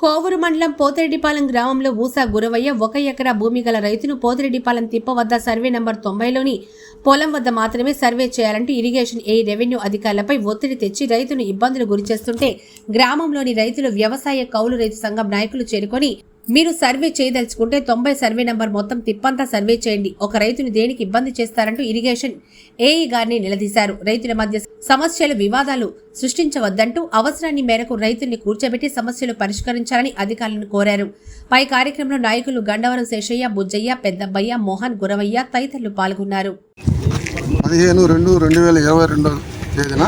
కోవూరు మండలం పోతిరెడ్డిపాలెం గ్రామంలో ఊసా గురవయ్య ఒక ఎకరా భూమి గల రైతును పోతిరెడ్డిపాలెం తిప్ప వద్ద సర్వే నెంబర్ తొంభైలోని పొలం వద్ద మాత్రమే సర్వే చేయాలంటూ ఇరిగేషన్ ఏ రెవెన్యూ అధికారులపై ఒత్తిడి తెచ్చి రైతును ఇబ్బందులు గురిచేస్తుంటే గ్రామంలోని రైతులు వ్యవసాయ కౌలు రైతు సంఘం నాయకులు చేరుకొని మీరు సర్వే చేయదలుచుకుంటే తొంభై సర్వే నెంబర్ మొత్తం తిప్పంతా సర్వే చేయండి. ఒక రైతుని దేనికి ఇబ్బంది చేస్తారంటూ ఇరిగేషన్ ఏఈ గారిని నిలదీశారు. రైతుల మధ్య సమస్యలు వివాదాలు సృష్టించవద్దంటూ అవసరాన్ని మేరకు రైతుల్ని కూర్చోబెట్టి సమస్యలు పరిష్కరించాలని అధికారులను కోరారు. పై కార్యక్రమంలో నాయకులు గండవరం శేషయ్య బుజ్జయ్య పెద్దబ్బయ్య మోహన్ గురవయ్య తదితరులు పాల్గొన్నారు. పదిహేను రెండు రెండు వేల ఇరవై రెండో తేదీన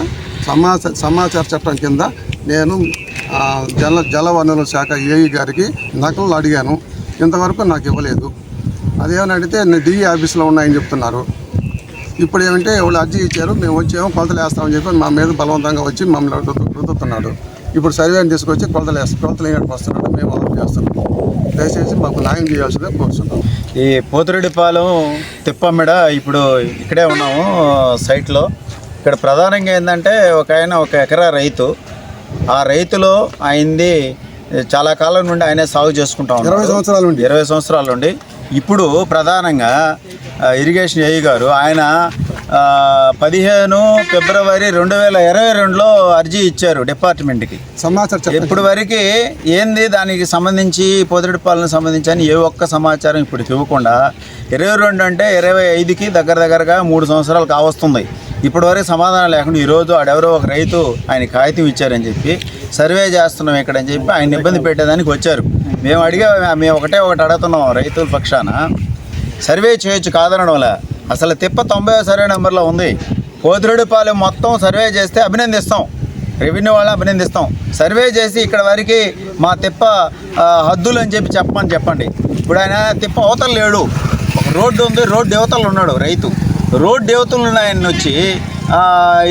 సమాచార సమాచార చట్టం కింద నేను జల జల వనరుల శాఖ ఏఈ గారికి నకలు అడిగాను. ఇంతవరకు నాకు ఇవ్వలేదు. అదేమని అడిగితే నేను డిఈ ఆఫీస్లో ఉన్నాయని చెప్తున్నారు. ఇప్పుడు ఏమంటే వాళ్ళు అర్జీ ఇచ్చారు మేము వచ్చేమో కొలతలు వేస్తామని చెప్పి మా మీద బలవంతంగా వచ్చి మమ్మల్ని రుద్దు- రుద్దుతున్నాడు ఇప్పుడు సర్వేని తీసుకొచ్చి కొలతలు వేస్తాం కొలతలు వేయడానికి వస్తున్నాడు మేము అలా చేస్తున్నాం దయచేసి మాకు న్యాయం చేయాల్సిందే కోరుతున్నాం ఈ పోతురెడ్డిపాలెం తిప్పమ్మిడ ఇప్పుడు ఇక్కడే ఉన్నాము సైట్లో. ఇక్కడ ప్రధానంగా ఏంటంటే ఒక ఆయన ఒక ఎకరా రైతు. ఆ రైతులో ఆయనది చాలా కాలం నుండి ఆయనే సాగు చేసుకుంటా ఉన్నాడు. ఇరవై సంవత్సరాల నుండి. ఇరవై సంవత్సరాల నుండి ఇప్పుడు ప్రధానంగా ఇరిగేషన్ ఏఈ గారు ఆయన పదిహేను ఫిబ్రవరి రెండు వేల ఇరవై రెండులో అర్జీ ఇచ్చారు డిపార్ట్మెంట్కి సమాచార ఇప్పుడు వరకు ఏంది దానికి సంబంధించి పొదిరిపాలనకు సంబంధించి అని ఏ ఒక్క సమాచారం ఇప్పుడు ఇవ్వకుండా ఇరవై రెండు అంటే ఇరవై ఐదుకి దగ్గర దగ్గరగా మూడు సంవత్సరాలు కావస్తుంది ఇప్పటివరకు సమాధానం లేకుండా ఈరోజు ఆడెవరో ఒక రైతు ఆయన కాగితం ఇచ్చారని చెప్పి సర్వే చేస్తున్నాం ఇక్కడ అని చెప్పి ఆయన ఇబ్బంది పెట్టేదానికి వచ్చారు. మేము అడిగా మేము ఒకటే ఒకటి అడుగుతున్నాం రైతుల పక్షాన. సర్వే చేయొచ్చు కాదనడంలా అసలు తిప్ప తొంభై సర్వే నెంబర్లో ఉంది. కోతిరెడ్డిపాలెం మొత్తం సర్వే చేస్తే అభినందిస్తాం. రెవెన్యూ వాళ్ళని అభినందిస్తాం. సర్వే చేసి ఇక్కడ వరకు మా తిప్ప హద్దులు అని చెప్పి చెప్పమని చెప్పండి. ఇప్పుడు ఆయన తిప్ప అవతల లేడు. ఒక రోడ్డు ఉంది రోడ్డు అవతలు ఉన్నాడు రైతు. రోడ్డు దేవతలు ఉన్న ఆయన వచ్చి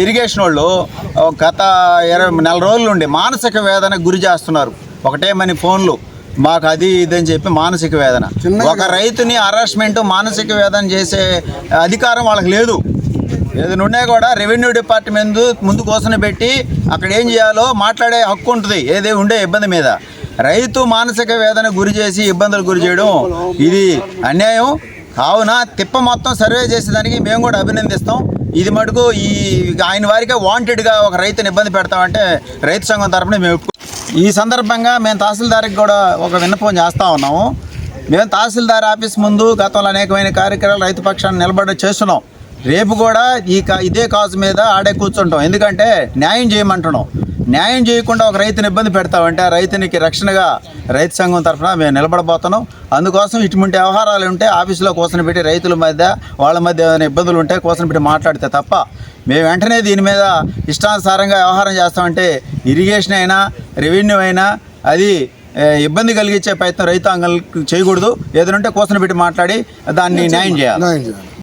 ఇరిగేషన్ వాళ్ళు గత ఇరవై నెల రోజుల నుండి మానసిక వేదన గురి చేస్తున్నారు. ఒకటే మన ఫోన్లు మాకు అది ఇది అని చెప్పి మానసిక వేదన. ఒక రైతుని హరాస్మెంట్ మానసిక వేదన చేసే అధికారం వాళ్ళకి లేదు. ఏదైనా కూడా రెవెన్యూ డిపార్ట్మెంట్ ముందు కోసం పెట్టి అక్కడ ఏం చేయాలో మాట్లాడే హక్కు ఉంటుంది. ఏదే ఉండే ఇబ్బంది మీద. రైతు మానసిక వేదన గురి చేసి ఇబ్బందులు గురి చేయడం ఇది అన్యాయం. కావున తిప్ప మొత్తం సర్వే చేసేదానికి మేము కూడా అభినందిస్తాం. ఇది మటుకు ఈ ఆయన వారికే వాంటెడ్గా ఒక రైతుని ఇబ్బంది పెడతామంటే రైతు సంఘం తరపున మేము ఈ సందర్భంగా మేము తహసీల్దార్కి కూడా ఒక విన్నపం చేస్తూ ఉన్నాము. మేము తహసీల్దార్ ఆఫీస్ ముందు గతంలో అనేకమైన కార్యక్రమాలు రైతు పక్షాన్ని నిలబడి చేస్తున్నాం. రేపు కూడా ఈ కా- ఇదే కాజు మీద ఆడే కూర్చుంటాం. ఎందుకంటే న్యాయం చేయమంటున్నాం. న్యాయం చేయకుండా ఒక రైతుని ఇబ్బంది పెడతామంటే ఆ రైతునికి రక్షణగా రైతు సంఘం తరఫున మేము నిలబడబోతున్నాం. అందుకోసం ఇటువంటి వ్యవహారాలు ఉంటే ఆఫీసులో కూర్చొని పెట్టి రైతుల మధ్య వాళ్ళ మధ్య ఏదైనా ఇబ్బందులు ఉంటే కూర్చొని పెట్టి మాట్లాడితే తప్ప మేము వెంటనే దీని మీద ఇష్టానుసారంగా వ్యవహారం చేస్తామంటే ఇరిగేషన్ అయినా రెవెన్యూ అయినా అది ఇబ్బంది కలిగించే ప్రయత్నం రైతాంగం చేయకూడదు. ఏదైనా ఉంటే కూర్చొని పెట్టి మాట్లాడి దాన్ని న్యాయం న్యాయం చేయాలి.